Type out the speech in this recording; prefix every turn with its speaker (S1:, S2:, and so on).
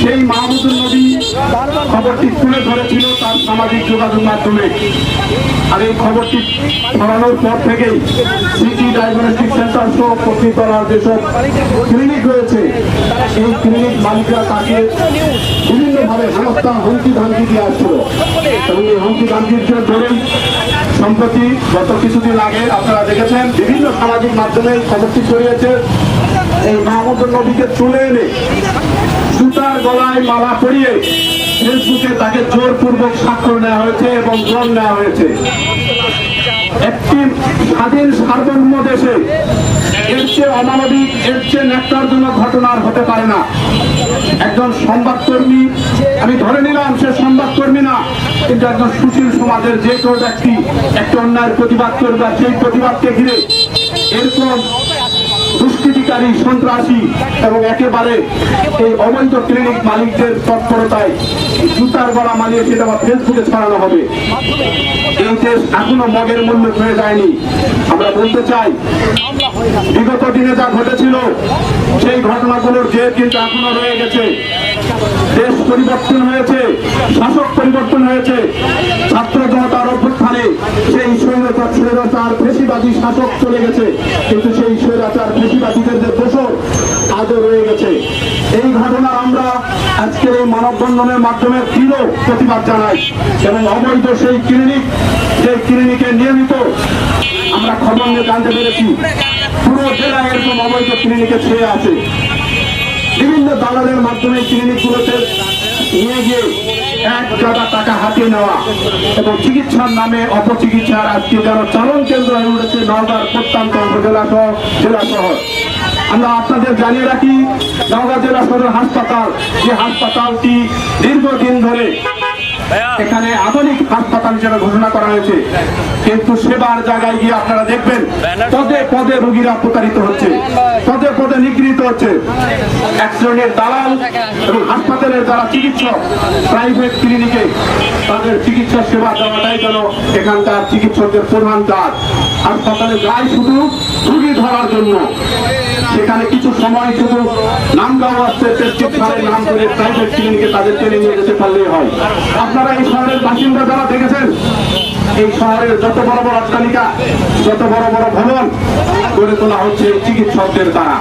S1: সেই মাহমুদুল নবী খবরটি তুলে ধরেছিল তার সামাজিক যোগাযোগ মাধ্যমে। আর এই খবরটি ছড়ানোর পর থেকেই সিটি সহ পত্নীতলার যেসব ক্লিনিক রয়েছে, এই ক্লিনিক মালিকরা তাকে বিভিন্নভাবে হেনস্থা, হুমকি ধামকি দিয়ে আসছিল। এবং এই হুমকি ধামকির ধরেই সম্প্রতি গত কিছুদিন আগে আপনারা দেখেছেন, বিভিন্ন সামাজিক মাধ্যমে খবরটি ছড়িয়েছে এই মাহমুদুল নবীকে তুলে এনে সুতার গলায় মালা পরিয়ে ফেসবুকে তাকে জোরপূর্বক স্বাক্ষর নেওয়া হয়েছে এবং জল নেওয়া হয়েছে। একটি স্বাধীন সার্বভৌম দেশে অমানবিক এর চেয়ে জন্য ঘটনা আর হতে পারে না। একজন সংবাদকর্মী, আমি ধরে নিলাম সে সংবাদকর্মী না, কিন্তু একজন সুশীল সমাজের যে কেউ ব্যক্তি, একটা অন্যায়ের প্রতিবাদ করবে সেই প্রতিবাদকে ঘিরে এরকম দুষ্কৃতিকারী সন্ত্রাসী এবং একেবারে এই অবৈধ ক্লিনিক মালিকদের তৎপরতায় জুতার গলা মালিয়ে সেটা আবার ফেসবুকে ছড়ানো হবে। এই দেশ এখনও মগের মূল্য হয়ে যায়নি। আমরা বলতে চাই, বিগত দিনে যা ঘটেছিল, সেই ঘটনাগুলোর জের কিন্তু এখনও রয়ে গেছে। দেশ পরিবর্তন হয়েছে, শাসক পরিবর্তন হয়েছে, ছাত্র জনতার অভ্যুত্থানে সেই স্বৈরতার স্বৈরতার ফেসিবাদী শাসক চলে গেছে। কিন্তু ফেসিবাদীদের যে দোষর আজও রয়ে গেছে। এই ঘটনার আমরা আজকের এই মানববন্ধনের মাধ্যমে দৃঢ় প্রতিবাদ জানাই এবং অবৈধ সেই ক্লিনিক সেই ক্লিনিকে নিয়মিত আমরা খবর নিয়ে জানতে পেরেছি, পুরো জেলায় এরকম অবৈধ ক্লিনিকে ছেয়ে আছে। বিভিন্ন দালালের মাধ্যমে ক্লিনিকগুলোতে নিয়ে গিয়ে এক গাদা টাকা হাতিয়ে নেওয়া এবং চিকিৎসার নামে অপচিকিৎসার আজকে যেন চালন কেন্দ্র হয়ে উঠেছে নওগাঁর প্রত্যন্ত উপজেলা সহ জেলা শহর আমরা আপনাদের জানিয়ে রাখি, নওগাঁ জেলা সদর হাসপাতাল, যে হাসপাতালটি দীর্ঘদিন ধরে এখানে আধুনিক হাসপাতাল হিসেবে ঘোষণা করা হয়েছে। কিন্তু সেবার জায়গায় গিয়ে আপনারা দেখবেন, পদে পদে রোগীরা প্রতারিত হচ্ছে, পদে পদে নিগৃহীত হচ্ছে। এক শ্রেণির দালাল এবং হাসপাতালের যারা চিকিৎসক প্রাইভেট ক্লিনিকে তাদের চিকিৎসা সেবা দেওয়াটাই যেন এখানকার চিকিৎসকদের প্রধান কাজ। হাসপাতালে যায় শুধু রুগী ধরার জন্য, সেখানে কিছু সময় শুধু নাম গাও আসছে নাম করে প্রাইভেট ক্লিনিকে তাদের টেনে নিয়ে যেতে পারলেই হয়। আপনারা এই শহরের বাসিন্দা যারা দেখেছেন, এই শহরের যত বড় বড় অট্টালিকা, যত বড় বড় ভবন, গড়ে তোলা হচ্ছে চিকিৎসকদের দ্বারা।